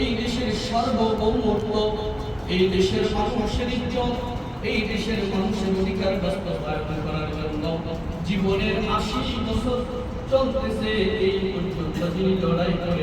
এই দেশের সার্বভৌমত্ব, এই দেশের মানুষের ইজ্জত, এই দেশের অধিকার জন্য জীবনের আশি বছর চলতেছে। এই পর্যন্ত তিনি লড়াই করে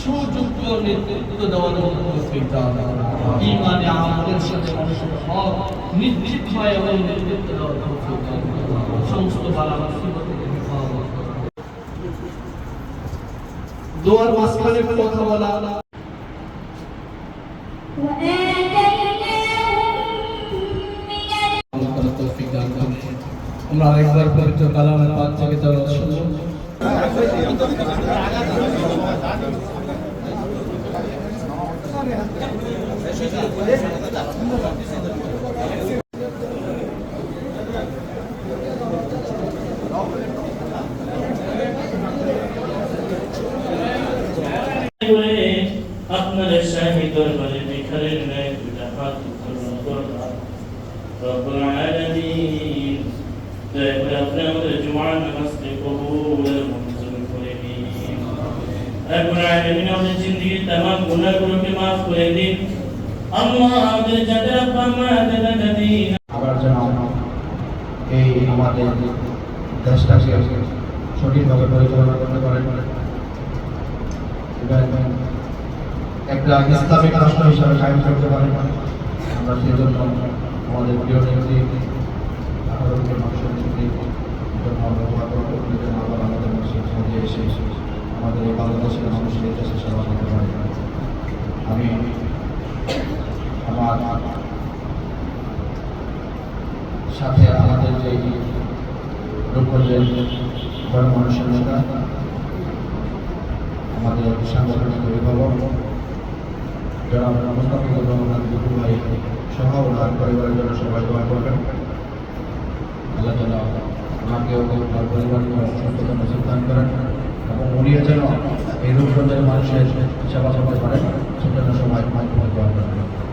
সুযোগ্য নেতৃত্ব দেওয়ার সাথে মানুষের হক, নিশ্চিত হয় এবং নেতৃত্ব দেওয়ার সমস্ত দোয়ার মাঝখানে কথা বলা। আমরা আরেকবার পবিত্র কালামের পাক থেকে তারা করে আপনাদের শাহী দরবারে ভিখারির ন্যায় দুটা হাত উত্তোলন করলাম রব্বুল আলামিন দয়া করে আপনি আমাদের জুমার নামাজকে রব্বুল আলামিন আমাদের জিন্দেগির तमाम গুনাহগুলোকে maaf করে দিন আল্লাহ আমাদের যাদের আব্বা মা দাদা দিন আবার যেন এই আমাদের দেশটাকে সঠিকভাবে পরিচালনা করতে পারেন এবং একটা ইসলামিক রাষ্ট্র হিসাবে কায়েম করতে পারেন আমরা সেই জন্য আমাদের প্রিয় নেত্রী আঠারোকে মানুষের নেত্রী জন্য আমরা দোয়া করবো উনি যেন আবার আমাদের মানুষের সঙ্গে এসে আমাদের এই বাংলাদেশের মানুষের এই দেশে সেবা করতে পারে আমি আমার সাথে আমাদের যে রূপগঞ্জের গণমানুষের আমাদের সাংগঠনিক অভিভাবক, জনাব মোস্তাফিজুর রহমান দুপুর ভাই সহ ওনার পরিবারের জন্য সবাই দোয়া করবেন। আল্লাহ যেন ওনাকেও তার পরিবারকে সচেতন নজরদান করেন। এবং উনিও যেন এই রোগ মানুষের সেবা করতে পারেন সেজন্য সবাই মাধ্যমে দোয়া করবেন